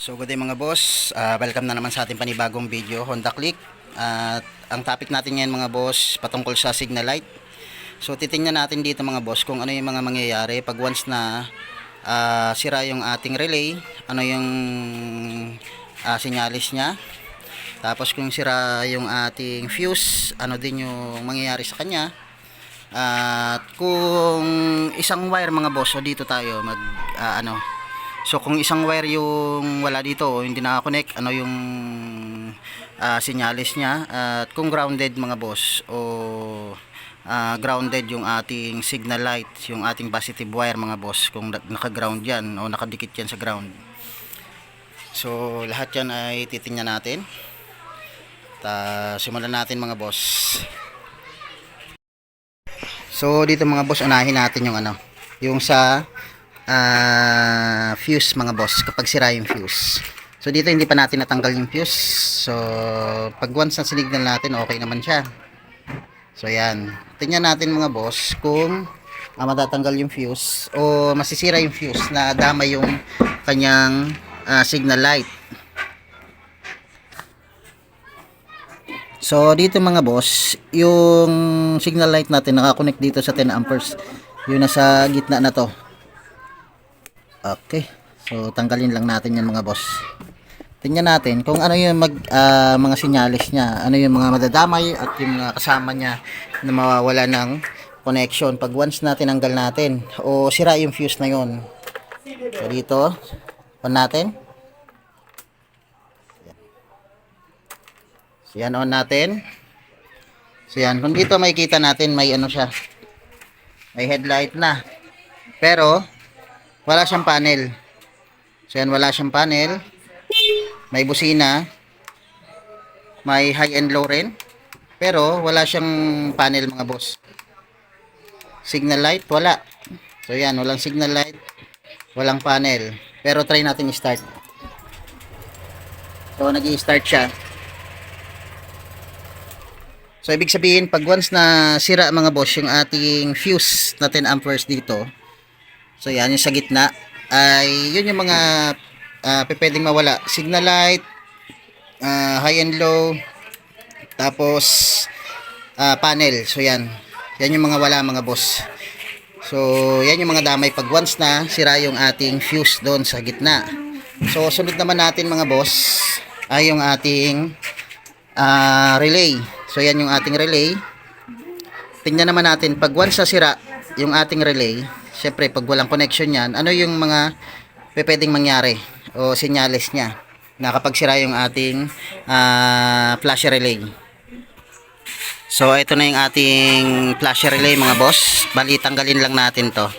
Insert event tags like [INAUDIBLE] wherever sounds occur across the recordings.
So good day mga boss, Ah, welcome na naman sa ating panibagong video Honda Click. At ang topic natin ngayon mga boss patungkol sa signal light. So titingnan natin dito mga boss kung ano yung mga mangyayari pag once na ah, sira yung ating relay Ano yung ah, sinyalis niya. Tapos kung sira yung ating fuse, ano din yung mangyayari sa kanya. At kung isang wire mga boss, so dito tayo mag ah, ano So kung isang wire yung wala dito o hindi nakakonect, ano yung ah, sinyalis niya at kung grounded mga boss o ah, grounded yung ating signal light, yung ating positive wire mga boss kung na- naka-ground yan o nakadikit yan sa ground. So lahat yan ay titingnan natin. Ta simulan natin mga boss. So dito mga boss unahin natin yung ano, yung sa ah, fuse mga boss kapag sira yung fuse. So dito hindi pa natin natanggal yung fuse. So pag once na sinignan natin okay naman siya. So yan. Tingnan natin mga boss kung ah, matatanggal yung fuse o masisira yung fuse na dama yung kanyang ah, signal light. So dito mga boss, yung signal light natin nakakonect dito sa 10 amperes. Yung nasa gitna na to. Okay. So tanggalin lang natin yan mga boss. Tingnan natin kung ano yung mag, ah, mga sinyalis niya, ano yung mga madadamay at yung mga kasama niya na mawawala ng connection pag once na tinanggal natin o sira yung fuse na yon. So dito, on natin. So yan on natin. So yan, kung dito makikita natin may ano siya. May headlight na. Pero wala siyang panel. So yan, wala siyang panel. May busina. May high and low rin. Pero wala siyang panel mga boss. Signal light, wala. So yan, walang signal light. Walang panel. Pero try natin i-start. So nag start siya. So ibig sabihin pag once na sira mga boss yung ating fuse na 10 amperes dito. So yan yung sa gitna ay yun yung mga uh, pwedeng mawala. Signal light, ah, high and low, tapos ah, panel. So yan. Yan yung mga wala mga boss. So yan yung mga damay pag once na sira yung ating fuse doon sa gitna. So sunod naman natin mga boss ay yung ating ah, relay. So yan yung ating relay. Tingnan naman natin pag once na sira yung ating relay, syempre pag walang connection yan, ano yung mga pwedeng mangyari o senyales niya na kapag sira yung ating ah, flash relay. So ito na yung ating flash relay mga boss. Bali tanggalin lang natin to.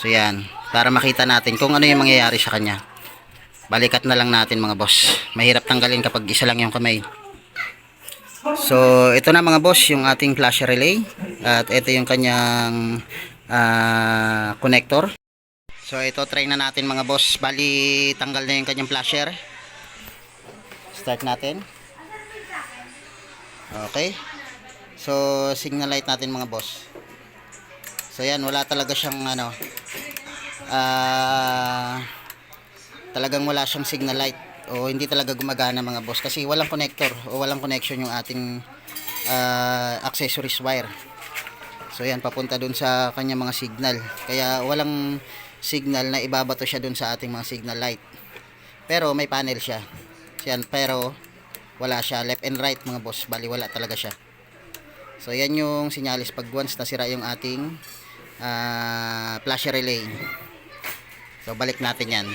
So yan, para makita natin kung ano yung mangyayari sa kanya. Balikat na lang natin mga boss. Mahirap tanggalin kapag isa lang yung kamay. So, ito na mga boss, yung ating flash relay. At ito yung kanyang ah, connector. So, ito try na natin mga boss. Bali, tanggal na yung kanyang flasher. Start natin. Okay. So, signal light natin mga boss. So, yan, wala talaga siyang ano, ah, talagang wala siyang signal light o hindi talaga gumagana mga boss kasi walang connector o walang connection yung ating ah, accessories wire. So yan papunta dun sa kanya mga signal. Kaya walang signal na ibabato siya dun sa ating mga signal light. Pero may panel siya. So, yan pero wala siya. Left and right mga boss bali wala talaga siya. So yan yung sinyalis pag once nasira yung ating ah, flash relay. So balik natin yan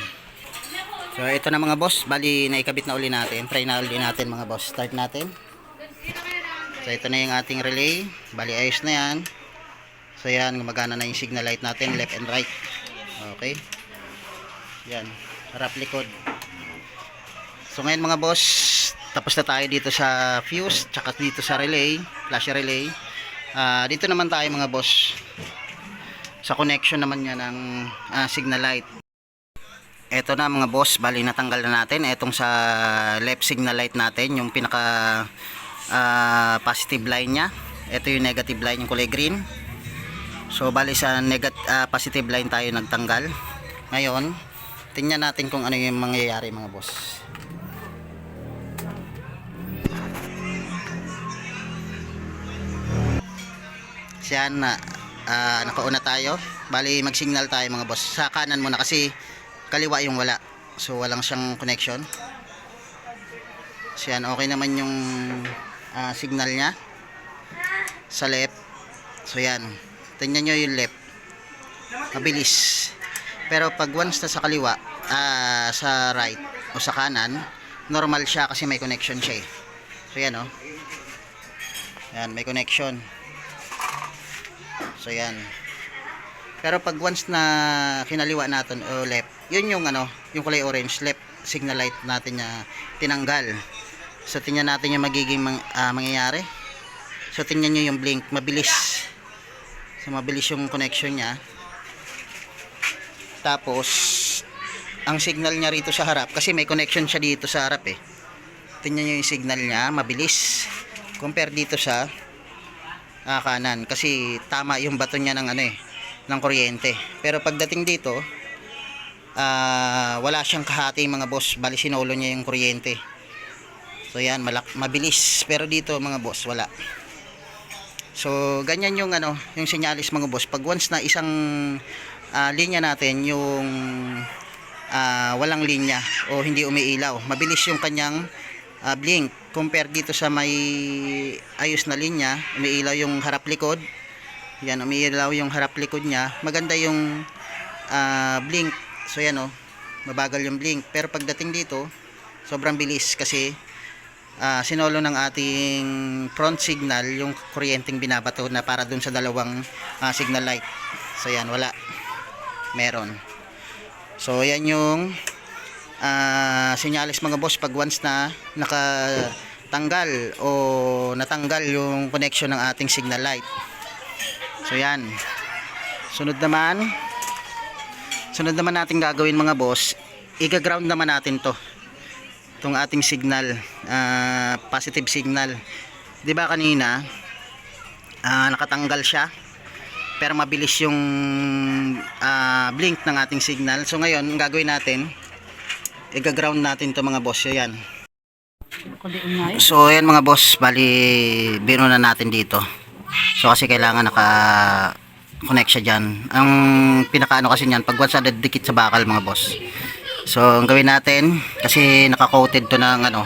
So ito na mga boss, bali naikabit na uli natin. Try na uli natin mga boss. Start natin. So ito na yung ating relay. Bali ayos na yan. So yan, gumagana na yung signal light natin, left and right. Okay. Yan, harap likod. So ngayon mga boss, tapos na tayo dito sa fuse, tsaka dito sa relay, flash relay. Ah, dito naman tayo mga boss. Sa connection naman niya ng ah, signal light. Ito na mga boss, bali natanggal na natin. Etong sa left signal light natin, yung pinaka ah, positive line niya. Ito yung negative line, yung kulay green. So bali sa negat ah, positive line tayo nagtanggal. Ngayon, tingnan natin kung ano yung mangyayari mga boss. Siyan na ah, nakauna tayo. Bali mag-signal tayo mga boss. Sa kanan muna kasi kaliwa yung wala. So walang siyang connection. Siyan okay naman yung ah, signal niya. Sa left. So yan. Tingnan nyo yung left. Mabilis. Pero pag once na sa kaliwa, ah, sa right o sa kanan, normal siya kasi may connection siya eh. So yan oh. Yan, may connection. So yan. Pero pag once na kinaliwa natin o left, yun yung ano, yung kulay orange, left signal light natin na tinanggal. So tingnan natin yung magiging mang, ah, mangyayari. So tingnan nyo yung blink, mabilis. So mabilis yung connection niya. Tapos ang signal niya rito sa harap kasi may connection siya dito sa harap eh. Tingnan nyo yung signal niya, mabilis. Compare dito sa ah, kanan kasi tama yung bato niya ng ano eh ng kuryente. Pero pagdating dito, ah, wala siyang kahati mga boss, bali sinolo niya yung kuryente. So yan, malak mabilis. Pero dito mga boss, wala. So ganyan yung ano, yung sinyalis mga boss. Pag once na isang ah, linya natin yung ah, walang linya o hindi umiilaw, mabilis yung kanyang ah, blink compare dito sa may ayos na linya, umiilaw yung harap likod. Yan, umiilaw yung harap likod niya. Maganda yung ah, blink. So yan oh, mabagal yung blink. Pero pagdating dito, sobrang bilis kasi ah, sinolo ng ating front signal yung kuryenteng binabato na para dun sa dalawang ah, signal light. So yan, wala. Meron. So yan yung ah sinyalis mga boss pag once na nakatanggal o natanggal yung connection ng ating signal light. So yan. Sunod naman, sunod naman natin gagawin mga boss, iga-ground naman natin to. Itong ating signal, ah, positive signal. 'Di ba kanina, ah, nakatanggal siya pero mabilis yung ah, blink ng ating signal. So ngayon, ang gagawin natin, i-ground natin to mga boss. So yan. So yan mga boss, bali bino na natin dito. So kasi kailangan naka connect siya dyan. Ang pinakaano kasi niyan, pag once dikit sa bakal mga boss. So ang gawin natin, kasi naka-coated to ng ano,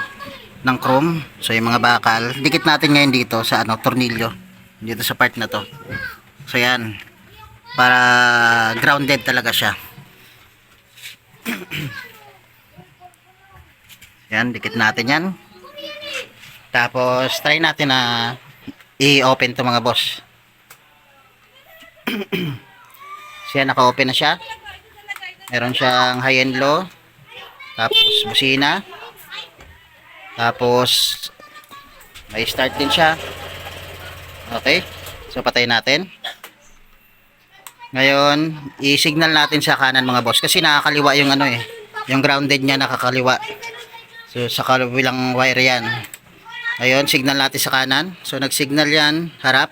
ng chrome. So yung mga bakal, dikit natin ngayon dito sa ano, tornilyo. Dito sa part na to. So yan. Para grounded talaga siya. [CLEARS THROAT] yan, dikit natin yan. Tapos try natin na i-open to mga boss. [CLEARS THROAT] siya naka-open na siya. Meron siyang high and low. Tapos busina. Tapos may start din siya. Okay. So patay natin. Ngayon, i-signal natin sa kanan mga boss kasi nakakaliwa yung ano eh. Yung grounded niya nakakaliwa. So sa kabilang wire yan. Ngayon, signal natin sa kanan. So nag-signal yan, harap.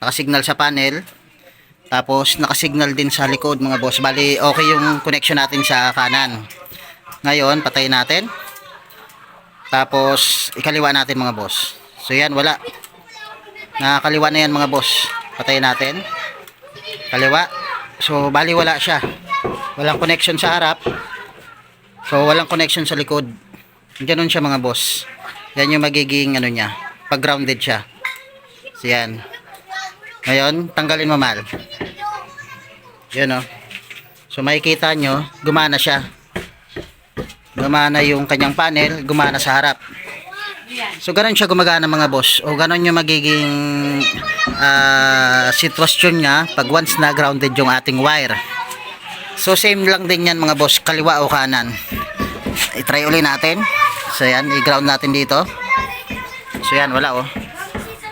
Naka-signal sa panel. Tapos naka-signal din sa likod mga boss. Bali, okay yung connection natin sa kanan. Ngayon, patay natin. Tapos ikaliwa natin mga boss. So yan, wala. Nakakaliwa na yan mga boss. Patay natin. Kaliwa. So bali wala siya. Walang connection sa harap. So walang connection sa likod. Ganun siya mga boss. Yan yung magiging ano niya. Pag grounded siya. So yan. Ngayon, tanggalin mo mal. Yan o. So makikita nyo, gumana siya. Gumana yung kanyang panel, gumana sa harap. So ganun siya gumagana mga boss. O ganun yung magiging ah, sitwasyon niya pag once na grounded yung ating wire. So same lang din yan mga boss, kaliwa o kanan. I-try uli natin. So yan, i-ground natin dito. So yan, wala oh.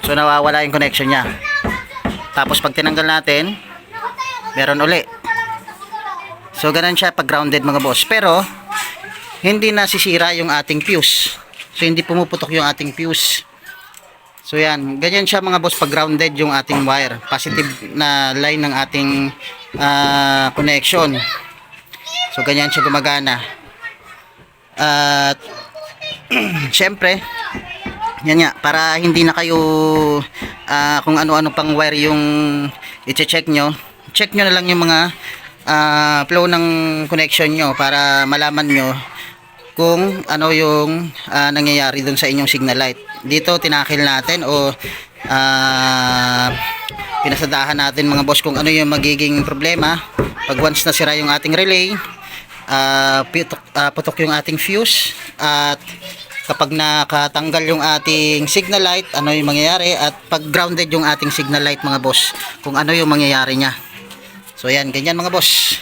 So nawawala yung connection niya. Tapos pag tinanggal natin, meron uli. So ganun siya pag grounded mga boss. Pero hindi nasisira yung ating fuse. So hindi pumuputok yung ating fuse. So yan, ganyan siya mga boss pag grounded yung ating wire. Positive na line ng ating ah, connection. So ganyan siya gumagana. At [CLEARS THROAT] syempre, yan nga, para hindi na kayo ah, kung ano-ano pang wire yung i-check nyo, check nyo na lang yung mga ah, flow ng connection nyo para malaman nyo kung ano yung ah, nangyayari dun sa inyong signal light. Dito tinakil natin o ah, pinasadahan natin mga boss kung ano yung magiging problema pag once na sira yung ating relay ah, putok, ah, putok yung ating fuse at kapag nakatanggal yung ating signal light ano yung mangyayari? At pag grounded yung ating signal light mga boss kung ano yung mangyayari nya so yan. Ganyan mga boss.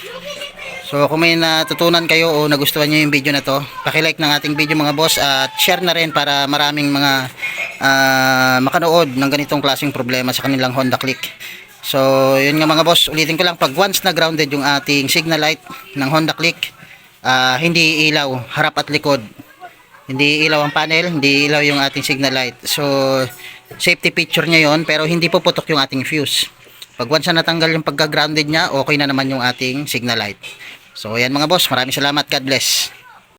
So kung may natutunan kayo o nagustuhan nyo yung video na to, pakilike ng ating video mga boss at share na rin para maraming mga ah, makanood ng ganitong klaseng problema sa kanilang Honda Click. So yun nga mga boss, ulitin ko lang pag once na grounded yung ating signal light ng Honda Click, ah, hindi ilaw harap at likod. Hindi ilaw ang panel, hindi ilaw yung ating signal light. So safety feature niya yon pero hindi puputok yung ating fuse. Pag once na natanggal yung pagka-grounded niya, okay na naman yung ating signal light. So, ayan mga boss, maraming salamat. God bless.